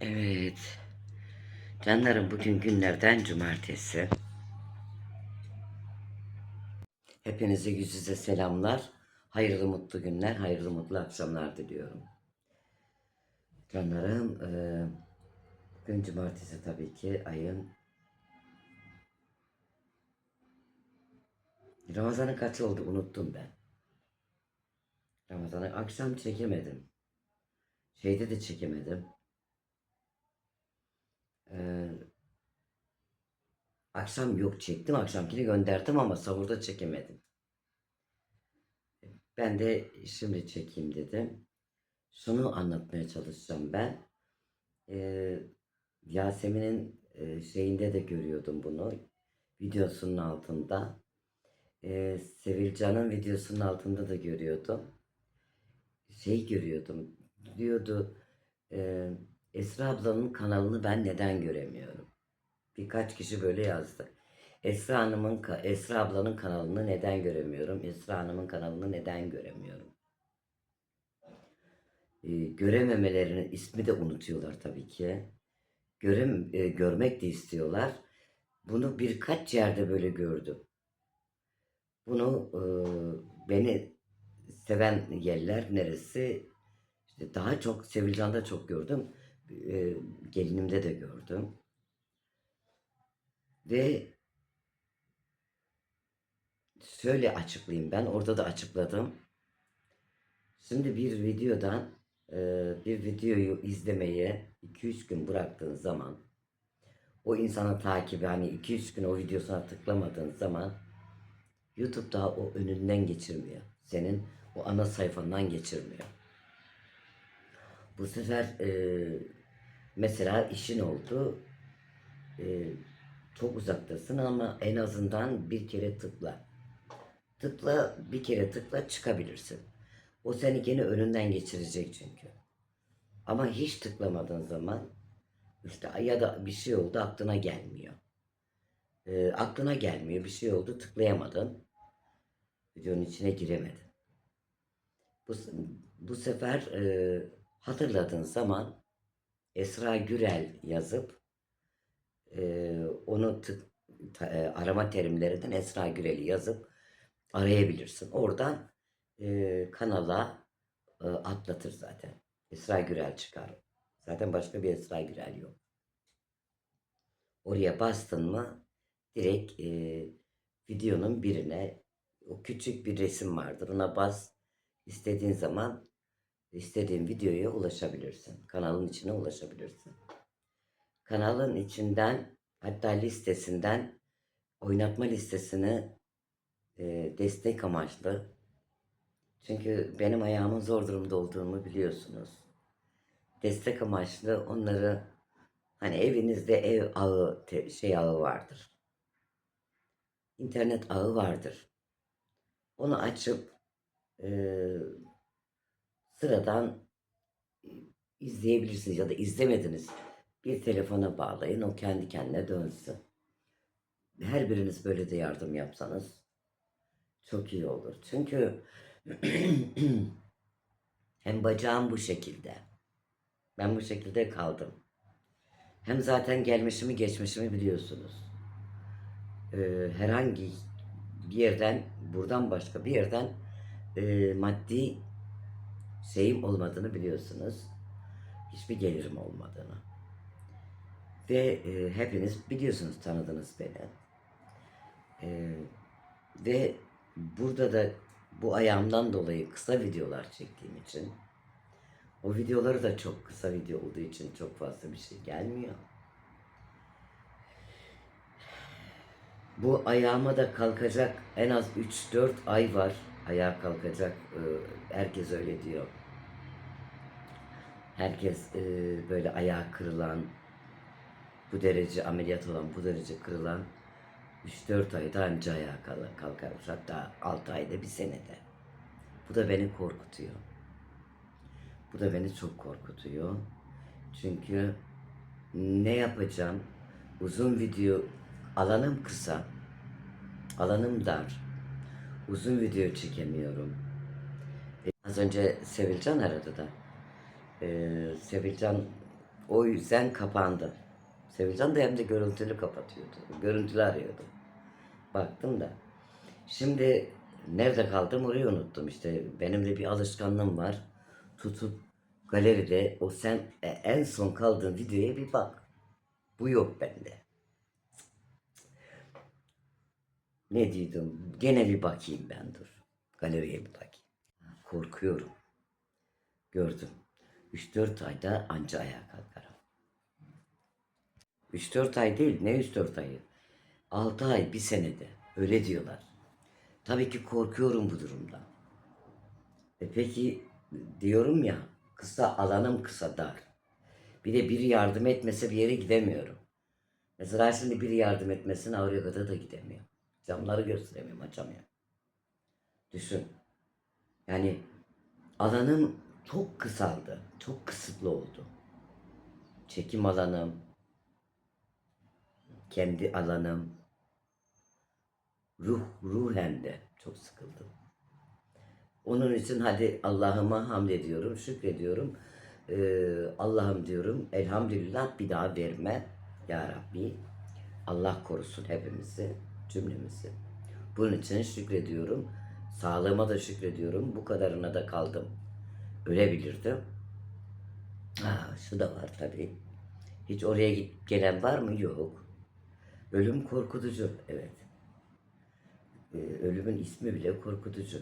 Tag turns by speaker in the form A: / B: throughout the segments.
A: Evet. Canlarım bugün günlerden cumartesi. Hepinize yüz yüze selamlar. Hayırlı mutlu günler, hayırlı mutlu akşamlar diliyorum. Canlarım, eee, bugün cumartesi tabii ki ayın Ramazan'ın kaç oldu unuttum ben. Ramazan'ı akşam çekemedim. Şeyde de çekemedim. Ee, akşam yok çektim. Akşamkini gönderdim ama sahurda çekemedim. Ben de şimdi çekeyim dedim. Şunu anlatmaya çalışacağım ben. Ee, Yasemin'in e, şeyinde de görüyordum bunu. Videosunun altında. Ee, Sevilcan'ın videosunun altında da görüyordum. Şey görüyordum. Diyordu e, Esra ablanın kanalını ben neden göremiyorum? Birkaç kişi böyle yazdı. Esra Hanım'ın Esra ablanın kanalını neden göremiyorum? Esra Hanım'ın kanalını neden göremiyorum? Ee, görememelerinin ismi de unutuyorlar tabii ki. Görem, e, görmek de istiyorlar. Bunu birkaç yerde böyle gördüm. Bunu e, beni seven yerler neresi? İşte daha çok Sevilcan'da çok gördüm. E, gelinimde de gördüm. Ve şöyle açıklayayım ben. Orada da açıkladım. Şimdi bir videodan e, bir videoyu izlemeye 2-3 gün bıraktığın zaman o insanı takibi hani 2-3 gün o videosuna tıklamadığın zaman YouTube daha o önünden geçirmiyor. Senin o ana sayfandan geçirmiyor. Bu sefer e, mesela işin oldu. E, çok uzaktasın ama en azından bir kere tıkla. Tıkla, bir kere tıkla çıkabilirsin. O seni gene önünden geçirecek çünkü. Ama hiç tıklamadığın zaman işte ya da bir şey oldu aklına gelmiyor. E, aklına gelmiyor bir şey oldu tıklayamadın. Videonun içine giremedin. Bu, bu sefer e, hatırladığın zaman Esra Gürel yazıp e, onu tık, ta- e, arama terimlerinden Esra Gürel'i yazıp arayabilirsin. Oradan e, kanala e, atlatır zaten. Esra Gürel çıkar. Zaten başka bir Esra Gürel yok. Oraya bastın mı direkt e, videonun birine o küçük bir resim vardır. Ona bas. istediğin zaman istediğin videoya ulaşabilirsin. Kanalın içine ulaşabilirsin. Kanalın içinden hatta listesinden oynatma listesini e, destek amaçlı. Çünkü benim ayağımın zor durumda olduğumu biliyorsunuz. Destek amaçlı onları hani evinizde ev ağı te- şey ağı vardır. İnternet ağı vardır. Onu açıp e, sıradan izleyebilirsiniz ya da izlemediniz. Bir telefona bağlayın o kendi kendine dönsün. Her biriniz böyle de yardım yapsanız çok iyi olur. Çünkü hem bacağım bu şekilde. Ben bu şekilde kaldım. Hem zaten gelmişimi geçmişimi biliyorsunuz. Ee, herhangi bir yerden buradan başka bir yerden e, maddi şeyim olmadığını biliyorsunuz. Hiçbir gelirim olmadığını. Ve e, hepiniz biliyorsunuz tanıdınız beni. E, ve burada da bu ayağımdan dolayı kısa videolar çektiğim için o videoları da çok kısa video olduğu için çok fazla bir şey gelmiyor. Bu ayağıma da kalkacak en az 3-4 ay var. Ayağa kalkacak. Ee, Herkes öyle diyor. Herkes e, böyle ayağı kırılan, bu derece ameliyat olan, bu derece kırılan 3-4 ayda anca ayağa kal- kalkarmış. Hatta 6 ayda bir senede. Bu da beni korkutuyor. Bu da beni çok korkutuyor. Çünkü ne yapacağım? Uzun video alanım kısa. Alanım dar. Uzun video çekemiyorum. Az önce Sevilcan aradı da. Ee, Sevilcan O yüzden kapandı. Sevilcan da hem de görüntülü kapatıyordu. Görüntülü arıyordu. Baktım da. Şimdi nerede kaldım orayı unuttum işte. Benim de bir alışkanlığım var. Tutup galeride o sen e, en son kaldığın videoya bir bak. Bu yok bende. Ne diyordum? Gene bir bakayım ben dur. Galeriye bir bakayım. Korkuyorum. Gördüm. 3-4 ayda anca ayağa kalkarım. 3-4 ay değil. Ne 3-4 ayı? 6 ay, bir senede. Öyle diyorlar. Tabii ki korkuyorum bu durumdan. E peki diyorum ya kısa alanım kısa dar. Bir de biri yardım etmese bir yere gidemiyorum. Mesela şimdi biri yardım etmesin Avrupa'da da gidemiyor. Camları gösteremiyorum, açamıyorum. Düşün. Yani alanım çok kısaldı. Çok kısıtlı oldu. Çekim alanım, kendi alanım, ruh ruhen de çok sıkıldım. Onun için hadi Allah'ıma hamd ediyorum, şükrediyorum. Ee, Allah'ım diyorum, elhamdülillah bir daha verme ya Rabbi. Allah korusun hepimizi, cümlemizi. Bunun için şükrediyorum. Sağlığıma da şükrediyorum. Bu kadarına da kaldım. Ölebilirdim. Ha, şu da var tabii. Hiç oraya git gelen var mı? Yok. Ölüm korkutucu. Evet. Ee, ölümün ismi bile korkutucu.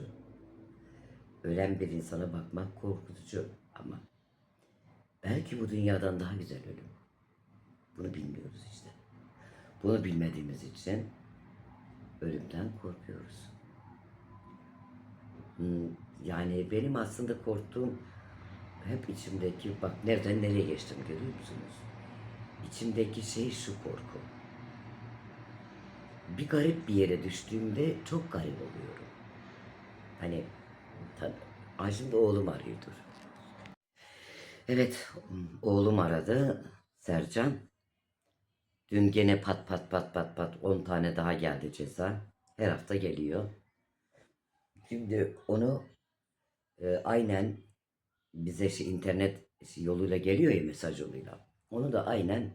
A: Ölen bir insana bakmak korkutucu ama belki bu dünyadan daha güzel ölüm. Bunu bilmiyoruz işte. Bunu bilmediğimiz için ölümden korkuyoruz. Hmm, Yani benim aslında korktuğum hep içimdeki bak nereden nereye geçtim görüyor musunuz? İçimdeki şey şu korku. Bir garip bir yere düştüğümde çok garip oluyorum. Hani tabii Ay oğlum arıyordur. Evet oğlum aradı Sercan. Dün gene pat pat pat pat pat 10 tane daha geldi ceza. Her hafta geliyor. Şimdi onu e, aynen bize şey, internet yoluyla geliyor ya mesaj yoluyla. Onu da aynen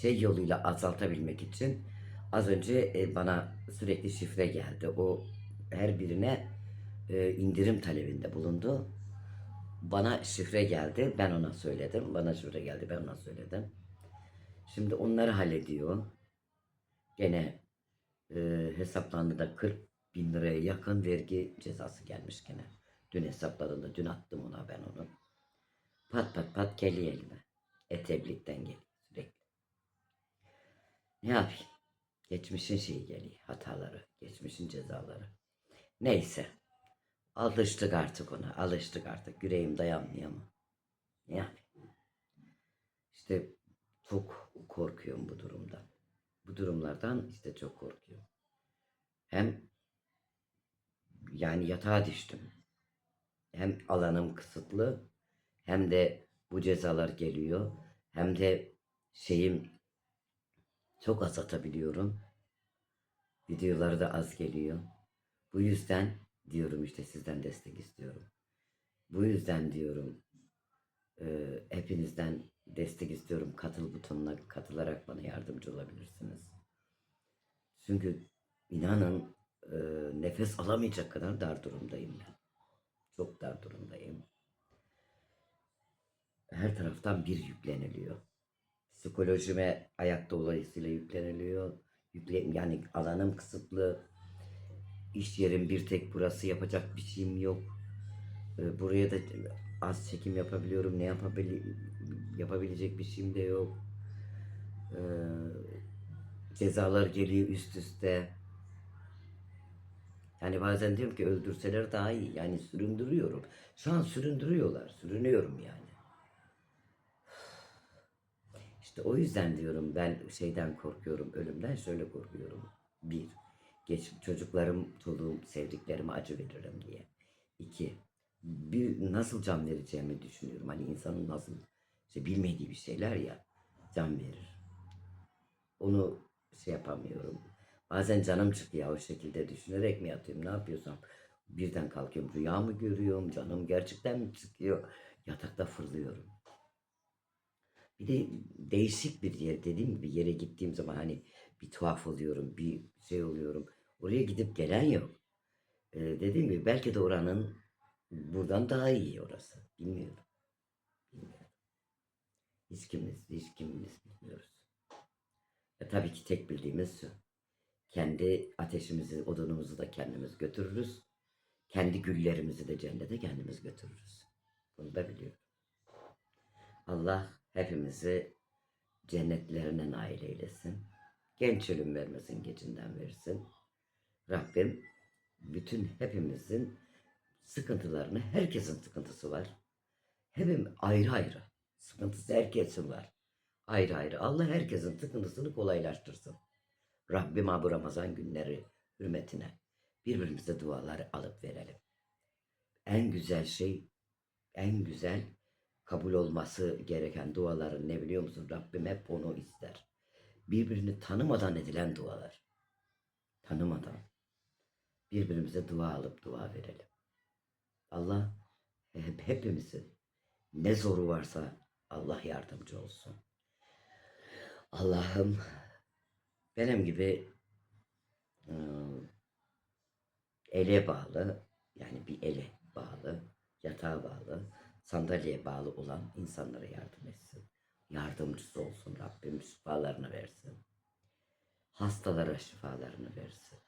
A: şey yoluyla azaltabilmek için az önce e, bana sürekli şifre geldi. O her birine e, indirim talebinde bulundu. Bana şifre geldi. Ben ona söyledim. Bana şifre geldi. Ben ona söyledim. Şimdi onları hallediyor. Gene e, hesaplarında 40 bin liraya yakın vergi cezası gelmiş gene. Dün hesapladığında dün attım ona ben onu. Pat pat pat geliyor elime. E-Tebrik'ten geliyor sürekli. Ne yapayım? Geçmişin şeyi geliyor. Hataları. Geçmişin cezaları. Neyse. Alıştık artık ona. Alıştık artık. Yüreğim dayanmıyor ama. Ne yapayım? İşte çok korkuyorum bu durumdan. Bu durumlardan işte çok korkuyorum. Hem yani yatağa düştüm. Hem alanım kısıtlı hem de bu cezalar geliyor. Hem de şeyim çok az atabiliyorum. Videoları da az geliyor. Bu yüzden diyorum işte sizden destek istiyorum. Bu yüzden diyorum e, hepinizden destek istiyorum. Katıl butonuna katılarak bana yardımcı olabilirsiniz. Çünkü inanın e, nefes alamayacak kadar dar durumdayım ben. Çok dar durumdayım. Her taraftan bir yükleniliyor. Psikolojime ayak dolayısıyla yükleniliyor. Yükle, yani alanım kısıtlı. İş yerim bir tek burası yapacak bir şeyim yok. Ee, Buraya da az çekim yapabiliyorum. Ne yapabili yapabilecek bir şeyim de yok. Ee, cezalar geliyor üst üste. Yani bazen diyorum ki öldürseler daha iyi. Yani süründürüyorum. Şu an süründürüyorlar. Sürünüyorum yani. İşte o yüzden diyorum ben şeyden korkuyorum. Ölümden şöyle korkuyorum. Bir, geç çocuklarım, çoluğum, sevdiklerime acı veririm diye. İki, bir nasıl can vereceğimi düşünüyorum. Hani insanın nasıl işte bilmediği bir şeyler ya can verir. Onu şey yapamıyorum. Bazen canım çıkıyor o şekilde düşünerek mi yatıyorum ne yapıyorsam. Birden kalkıyorum rüya mı görüyorum canım gerçekten mi çıkıyor yatakta fırlıyorum. Bir de değişik bir yer dediğim gibi yere gittiğim zaman hani bir tuhaf oluyorum, bir şey oluyorum. Oraya gidip gelen yok. Ee, dediğim gibi belki de oranın buradan daha iyi orası. Bilmiyorum. Bilmiyorum. Hiç kimimiz, hiç kimimiz bilmiyoruz. E, tabii ki tek bildiğimiz şu. Kendi ateşimizi, odunumuzu da kendimiz götürürüz. Kendi güllerimizi de cennete kendimiz götürürüz. Bunu da biliyorum. Allah hepimizi cennetlerine nail eylesin. Genç ölüm vermesin, gecinden versin. Rabbim bütün hepimizin sıkıntılarını, herkesin sıkıntısı var. Hepim ayrı ayrı. Sıkıntısı herkesin var. Ayrı ayrı. Allah herkesin sıkıntısını kolaylaştırsın. Rabbim bu Ramazan günleri hürmetine birbirimize dualar alıp verelim. En güzel şey, en güzel kabul olması gereken duaların ne biliyor musun? Rabbim hep onu ister. Birbirini tanımadan edilen dualar. Tanımadan. Birbirimize dua alıp dua verelim. Allah hep, hepimizin ne zoru varsa Allah yardımcı olsun. Allah'ım benim gibi ıı, ele bağlı yani bir ele bağlı, yatağa bağlı, sandalyeye bağlı olan insanlara yardım etsin. Yardımcısı olsun Rabbim şifalarını versin. Hastalara şifalarını versin.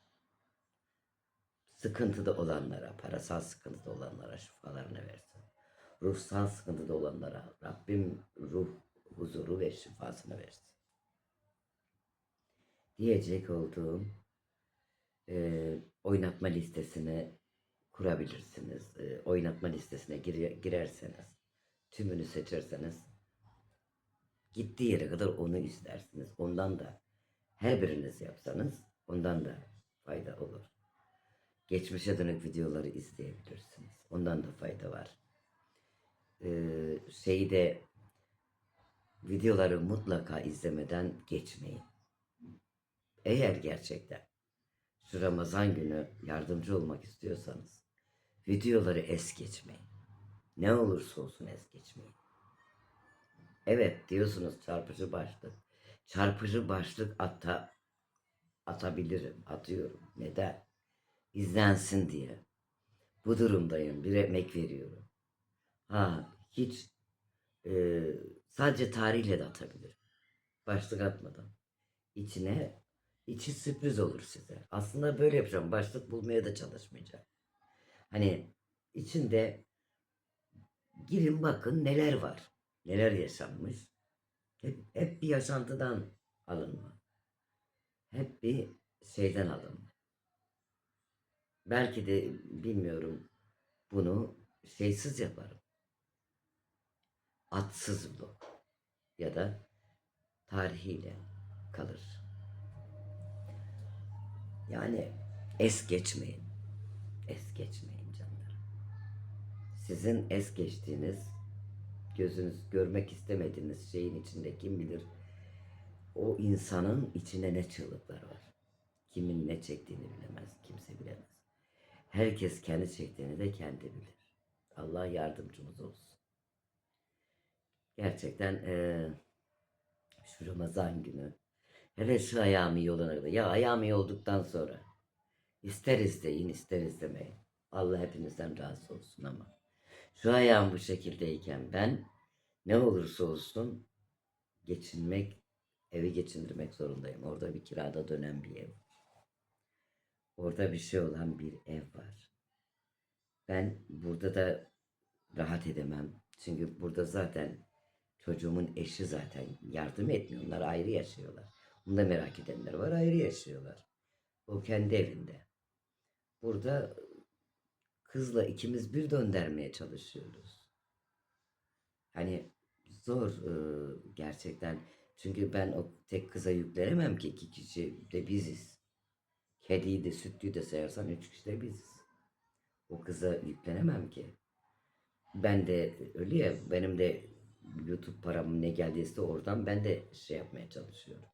A: Sıkıntıda olanlara, parasal sıkıntıda olanlara şifalarını versin. Ruhsal sıkıntıda olanlara Rabbim ruh huzuru ve şifasını versin. Diyecek olduğum e, oynatma listesine kurabilirsiniz. E, oynatma listesine gire- girerseniz, tümünü seçerseniz gittiği yere kadar onu izlersiniz. Ondan da her biriniz yapsanız ondan da fayda olur. Geçmişe dönük videoları izleyebilirsiniz. Ondan da fayda var. Ee, şeyi de videoları mutlaka izlemeden geçmeyin. Eğer gerçekten şu Ramazan günü yardımcı olmak istiyorsanız videoları es geçmeyin. Ne olursa olsun es geçmeyin. Evet diyorsunuz çarpıcı başlık. Çarpıcı başlık ata, atabilirim, atıyorum. Neden? İzlensin diye. Bu durumdayım, bir emek veriyorum. Ha hiç e, sadece tarihle de atabilirim. Başlık atmadan. İçine içi sürpriz olur size. Aslında böyle yapacağım. Başlık bulmaya da çalışmayacağım. Hani içinde girin bakın neler var. Neler yaşanmış. Hep, hep bir yaşantıdan alınma. Hep bir şeyden alınma. Belki de bilmiyorum bunu şeysiz yaparım. Atsız blok ya da tarihiyle kalır. Yani es geçmeyin. Es geçmeyin canlarım. Sizin es geçtiğiniz, gözünüz görmek istemediğiniz şeyin içinde kim bilir o insanın içine ne çığlıklar var. Kimin ne çektiğini bilemez, kimse bilemez. Herkes kendi çektiğini de kendi bilir. Allah yardımcımız olsun. Gerçekten eee şu Ramazan günü hele şu ayağım iyi olana kadar. Ya ayağım iyi olduktan sonra ister izleyin ister izlemeyin. Allah hepinizden razı olsun ama şu ayağım bu şekildeyken ben ne olursa olsun geçinmek, evi geçindirmek zorundayım. Orada bir kirada dönen bir ev. Orada bir şey olan bir ev var. Ben burada da rahat edemem. Çünkü burada zaten çocuğumun eşi zaten yardım etmiyor. Onlar ayrı yaşıyorlar. Bunu da merak edenler var ayrı yaşıyorlar. O kendi evinde. Burada kızla ikimiz bir döndürmeye çalışıyoruz. Hani zor e, gerçekten. Çünkü ben o tek kıza yüklenemem ki iki kişi de biziz. Kediyi de sütlüyü de sayarsan üç kişi de biziz. O kıza yüklenemem ki. Ben de öyle ya benim de YouTube param ne geldiyse oradan ben de şey yapmaya çalışıyorum.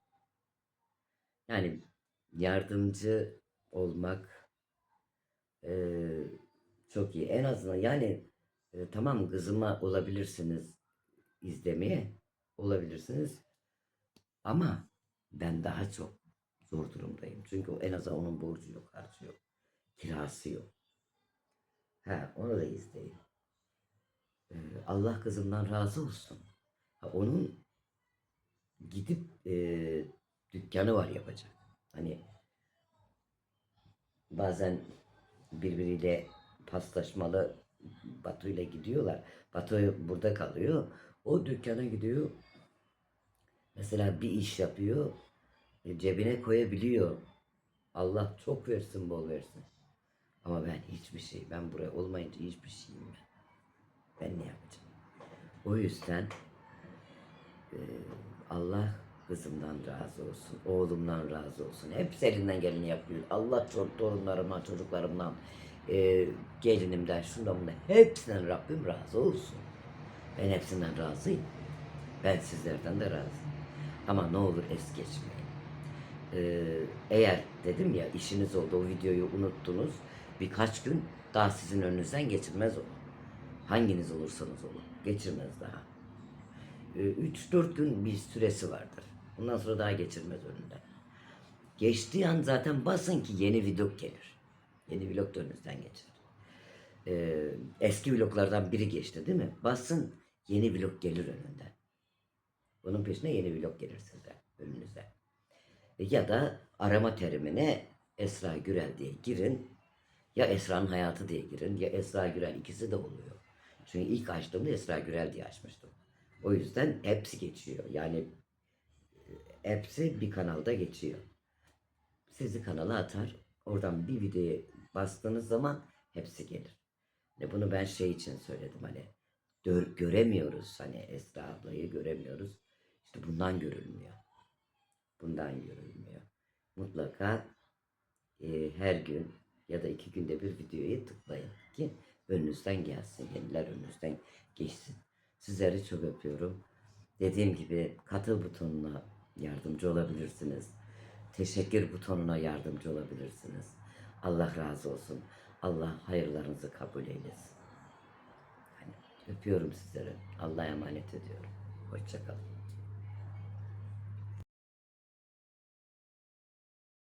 A: Yani yardımcı olmak eee, çok iyi. En azından yani e, tamam kızıma olabilirsiniz izlemeye olabilirsiniz. Ama ben daha çok zor durumdayım. Çünkü en azından onun borcu yok, harcı yok. Kirası yok. Ha, onu da izleyin. Ee, Allah kızımdan razı olsun. Ha, onun gidip e, dükkanı var yapacak. Hani bazen birbiriyle paslaşmalı Batu'yla gidiyorlar. Batu burada kalıyor. O dükkana gidiyor. Mesela bir iş yapıyor. e, Cebine koyabiliyor. Allah çok versin bol versin. Ama ben hiçbir şey, ben buraya olmayınca hiçbir şeyim ben. Ben ne yapacağım? O yüzden e, Allah kızımdan razı olsun, oğlumdan razı olsun. Hepsi elinden geleni yapıyor. Allah çok torunlarımdan, çocuklarımdan, e, gelinimden, şundan bundan hepsinden Rabbim razı olsun. Ben hepsinden razıyım. Ben sizlerden de razıyım. Ama ne olur es geçmeyin. Ee, eğer dedim ya işiniz oldu o videoyu unuttunuz birkaç gün daha sizin önünüzden geçirmez o. Hanginiz olursanız olun geçirmez daha. 3-4 gün bir süresi vardır. Bundan sonra daha geçirmez önünden. Geçtiği an zaten basın ki yeni vlog gelir. Yeni vlog da önünüzden geçer. Ee, eski vloglardan biri geçti değil mi? Basın yeni vlog gelir önünden. Bunun peşine yeni vlog gelir size önünüze. Ya da arama terimine Esra Gürel diye girin. Ya Esra'nın hayatı diye girin ya Esra Gürel ikisi de oluyor. Çünkü ilk açtığımda Esra Gürel diye açmıştım. O yüzden hepsi geçiyor. Yani e, hepsi bir kanalda geçiyor. Sizi kanala atar. Oradan bir videoya bastığınız zaman hepsi gelir. Hani bunu ben şey için söyledim hani gör- göremiyoruz hani Esra ablayı göremiyoruz. İşte bundan görülmüyor. Bundan görülmüyor. Mutlaka e, her gün ya da iki günde bir videoyu tıklayın ki önünüzden gelsin. Yeniler önünüzden geçsin. Sizleri çok öpüyorum. Dediğim gibi katıl butonuna yardımcı olabilirsiniz. Teşekkür butonuna yardımcı olabilirsiniz. Allah razı olsun. Allah hayırlarınızı kabul eylesin. Hani öpüyorum sizleri. Allah'a emanet ediyorum. Hoşçakalın.